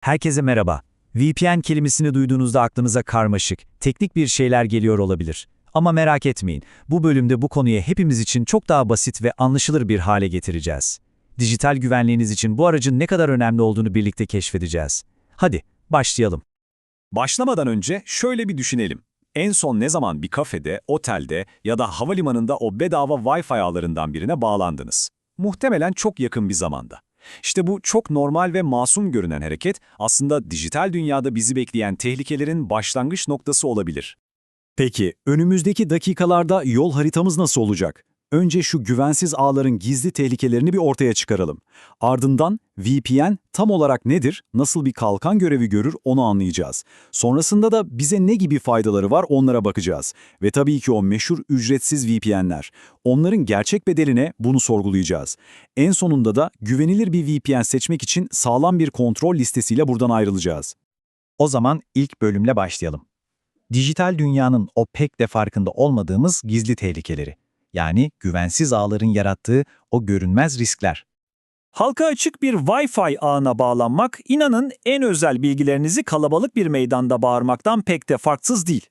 Herkese merhaba. VPN kelimesini duyduğunuzda aklınıza karmaşık, teknik bir şeyler geliyor olabilir. Ama merak etmeyin, bu bölümde bu konuyu hepimiz için çok daha basit ve anlaşılır bir hale getireceğiz. Dijital güvenliğiniz için bu aracın ne kadar önemli olduğunu birlikte keşfedeceğiz. Hadi, başlayalım. Başlamadan önce şöyle bir düşünelim. En son ne zaman bir kafede, otelde ya da havalimanında o bedava Wi-Fi ağlarından birine bağlandınız? Muhtemelen çok yakın bir zamanda. İşte bu çok normal ve masum görünen hareket aslında dijital dünyada bizi bekleyen tehlikelerin başlangıç noktası olabilir. Peki, önümüzdeki dakikalarda yol haritamız nasıl olacak? Önce şu güvensiz ağların gizli tehlikelerini bir ortaya çıkaralım. Ardından VPN tam olarak nedir, nasıl bir kalkan görevi görür onu anlayacağız. Sonrasında da bize ne gibi faydaları var onlara bakacağız. Ve tabii ki o meşhur ücretsiz VPN'ler. Onların gerçek bedeline bunu sorgulayacağız. En sonunda da güvenilir bir VPN seçmek için sağlam bir kontrol listesiyle buradan ayrılacağız. O zaman ilk bölümle başlayalım. Dijital dünyanın o pek de farkında olmadığımız gizli tehlikeleri. Yani güvensiz ağların yarattığı o görünmez riskler. Halka açık bir Wi-Fi ağına bağlanmak, inanın en özel bilgilerinizi kalabalık bir meydanda bağırmaktan pek de farksız değil.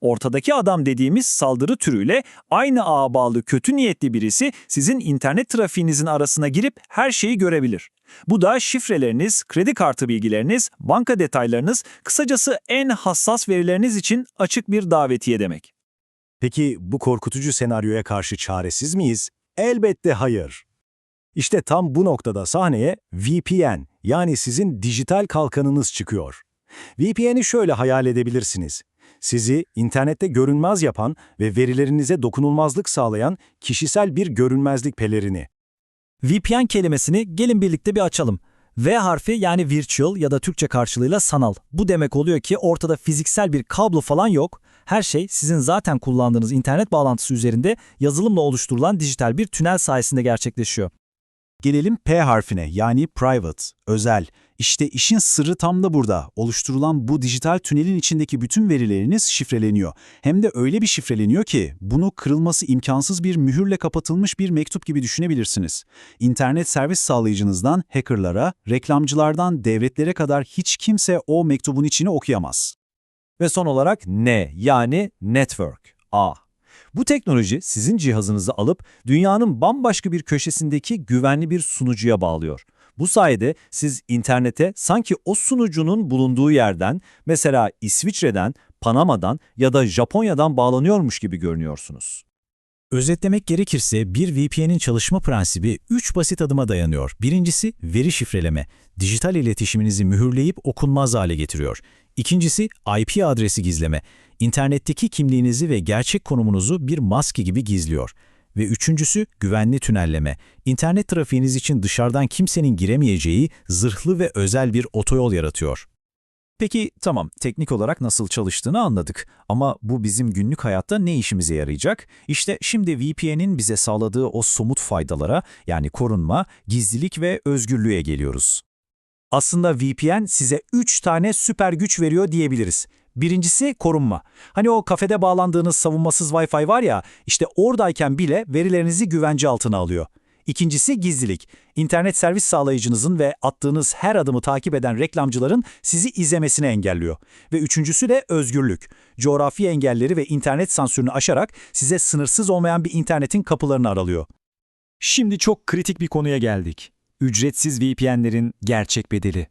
Ortadaki adam dediğimiz saldırı türüyle aynı ağa bağlı kötü niyetli birisi sizin internet trafiğinizin arasına girip her şeyi görebilir. Bu da şifreleriniz, kredi kartı bilgileriniz, banka detaylarınız, kısacası en hassas verileriniz için açık bir davetiye demek. Peki bu korkutucu senaryoya karşı çaresiz miyiz? Elbette hayır. İşte tam bu noktada sahneye VPN yani sizin dijital kalkanınız çıkıyor. VPN'i şöyle hayal edebilirsiniz. Sizi internette görünmez yapan ve verilerinize dokunulmazlık sağlayan kişisel bir görünmezlik pelerini. VPN kelimesini gelin birlikte bir açalım. V harfi yani virtual ya da Türkçe karşılığıyla sanal. Bu demek oluyor ki ortada fiziksel bir kablo falan yok. Her şey sizin zaten kullandığınız internet bağlantısı üzerinde yazılımla oluşturulan dijital bir tünel sayesinde gerçekleşiyor. Gelelim P harfine yani private, özel. İşte işin sırrı tam da burada. Oluşturulan bu dijital tünelin içindeki bütün verileriniz şifreleniyor. Hem de öyle bir şifreleniyor ki bunu kırılması imkansız bir mühürle kapatılmış bir mektup gibi düşünebilirsiniz. İnternet servis sağlayıcınızdan hackerlara, reklamcılardan devletlere kadar hiç kimse o mektubun içini okuyamaz. Ve son olarak N yani Network, A. Bu teknoloji sizin cihazınızı alıp dünyanın bambaşka bir köşesindeki güvenli bir sunucuya bağlıyor. Bu sayede siz internete sanki o sunucunun bulunduğu yerden, mesela İsviçre'den, Panama'dan ya da Japonya'dan bağlanıyormuş gibi görünüyorsunuz. Özetlemek gerekirse bir VPN'in çalışma prensibi 3 basit adıma dayanıyor. Birincisi veri şifreleme. Dijital iletişiminizi mühürleyip okunmaz hale getiriyor. İkincisi IP adresi gizleme. İnternetteki kimliğinizi ve gerçek konumunuzu bir maske gibi gizliyor. Ve üçüncüsü güvenli tünelleme. İnternet trafiğiniz için dışarıdan kimsenin giremeyeceği zırhlı ve özel bir otoyol yaratıyor. Peki tamam teknik olarak nasıl çalıştığını anladık ama bu bizim günlük hayatta ne işimize yarayacak? İşte şimdi VPN'in bize sağladığı o somut faydalara yani korunma, gizlilik ve özgürlüğe geliyoruz. Aslında VPN size 3 tane süper güç veriyor diyebiliriz. Birincisi korunma. Hani o kafede bağlandığınız savunmasız Wi-Fi var ya, işte oradayken bile verilerinizi güvence altına alıyor. İkincisi gizlilik. İnternet servis sağlayıcınızın ve attığınız her adımı takip eden reklamcıların sizi izlemesini engelliyor. Ve üçüncüsü de özgürlük. Coğrafi engelleri ve internet sansürünü aşarak size sınırsız olmayan bir internetin kapılarını aralıyor. Şimdi çok kritik bir konuya geldik. Ücretsiz VPN'lerin gerçek bedeli.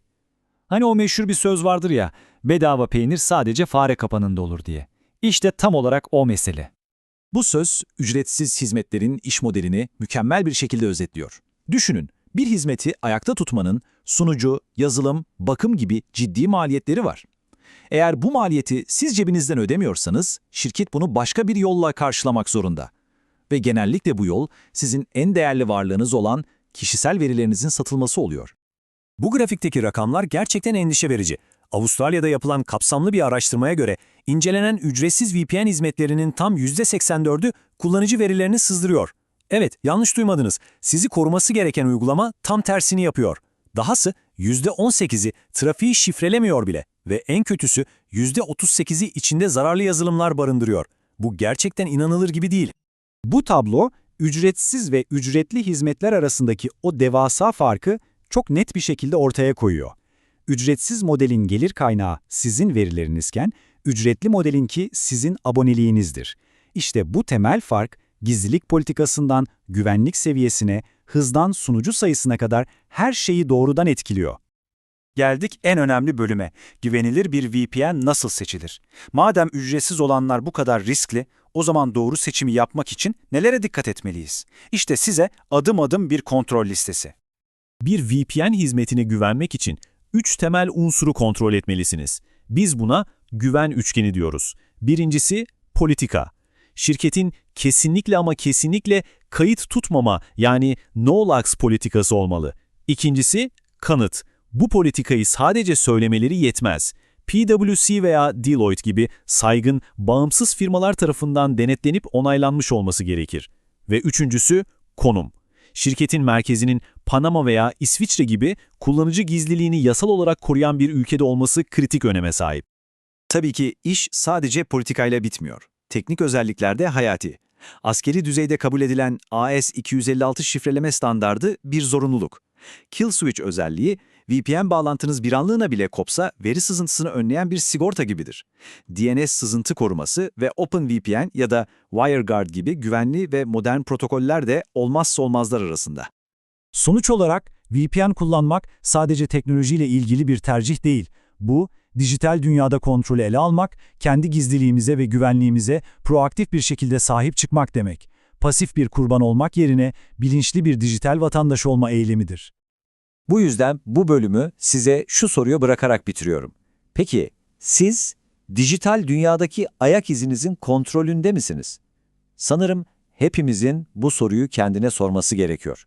Hani o meşhur bir söz vardır ya, bedava peynir sadece fare kapanında olur diye. İşte tam olarak o mesele. Bu söz, ücretsiz hizmetlerin iş modelini mükemmel bir şekilde özetliyor. Düşünün, bir hizmeti ayakta tutmanın sunucu, yazılım, bakım gibi ciddi maliyetleri var. Eğer bu maliyeti siz cebinizden ödemiyorsanız, şirket bunu başka bir yolla karşılamak zorunda. Ve genellikle bu yol, sizin en değerli varlığınız olan kişisel verilerinizin satılması oluyor. Bu grafikteki rakamlar gerçekten endişe verici. Avustralya'da yapılan kapsamlı bir araştırmaya göre incelenen ücretsiz VPN hizmetlerinin tam %84'ü kullanıcı verilerini sızdırıyor. Evet, yanlış duymadınız. Sizi koruması gereken uygulama tam tersini yapıyor. Dahası %18'i trafiği şifrelemiyor bile ve en kötüsü %38'i içinde zararlı yazılımlar barındırıyor. Bu gerçekten inanılır gibi değil. Bu tablo, ücretsiz ve ücretli hizmetler arasındaki o devasa farkı çok net bir şekilde ortaya koyuyor. Ücretsiz modelin gelir kaynağı sizin verilerinizken, ücretli modelinki sizin aboneliğinizdir. İşte bu temel fark, gizlilik politikasından güvenlik seviyesine, hızdan sunucu sayısına kadar her şeyi doğrudan etkiliyor. Geldik en önemli bölüme. Güvenilir bir VPN nasıl seçilir? Madem ücretsiz olanlar bu kadar riskli, o zaman doğru seçimi yapmak için nelere dikkat etmeliyiz? İşte size adım adım bir kontrol listesi. Bir VPN hizmetine güvenmek için üç temel unsuru kontrol etmelisiniz. Biz buna güven üçgeni diyoruz. Birincisi politika. Şirketin kesinlikle ama kesinlikle kayıt tutmama yani no-lax politikası olmalı. İkincisi kanıt. Bu politikayı sadece söylemeleri yetmez. PwC veya Deloitte gibi saygın, bağımsız firmalar tarafından denetlenip onaylanmış olması gerekir. Ve üçüncüsü konum. Şirketin merkezinin Panama veya İsviçre gibi kullanıcı gizliliğini yasal olarak koruyan bir ülkede olması kritik öneme sahip. Tabii ki iş sadece politikayla bitmiyor. Teknik özellikler de hayati. Askeri düzeyde kabul edilen AS-256 şifreleme standardı bir zorunluluk. Kill switch özelliği, VPN bağlantınız bir anlığına bile kopsa veri sızıntısını önleyen bir sigorta gibidir. DNS sızıntı koruması ve OpenVPN ya da WireGuard gibi güvenli ve modern protokoller de olmazsa olmazlar arasında. Sonuç olarak VPN kullanmak sadece teknolojiyle ilgili bir tercih değil. Bu, dijital dünyada kontrolü ele almak, kendi gizliliğimize ve güvenliğimize proaktif bir şekilde sahip çıkmak demek. Pasif bir kurban olmak yerine bilinçli bir dijital vatandaş olma eylemidir. Bu yüzden bu bölümü size şu soruyu bırakarak bitiriyorum. Peki siz dijital dünyadaki ayak izinizin kontrolünde misiniz? Sanırım hepimizin bu soruyu kendine sorması gerekiyor.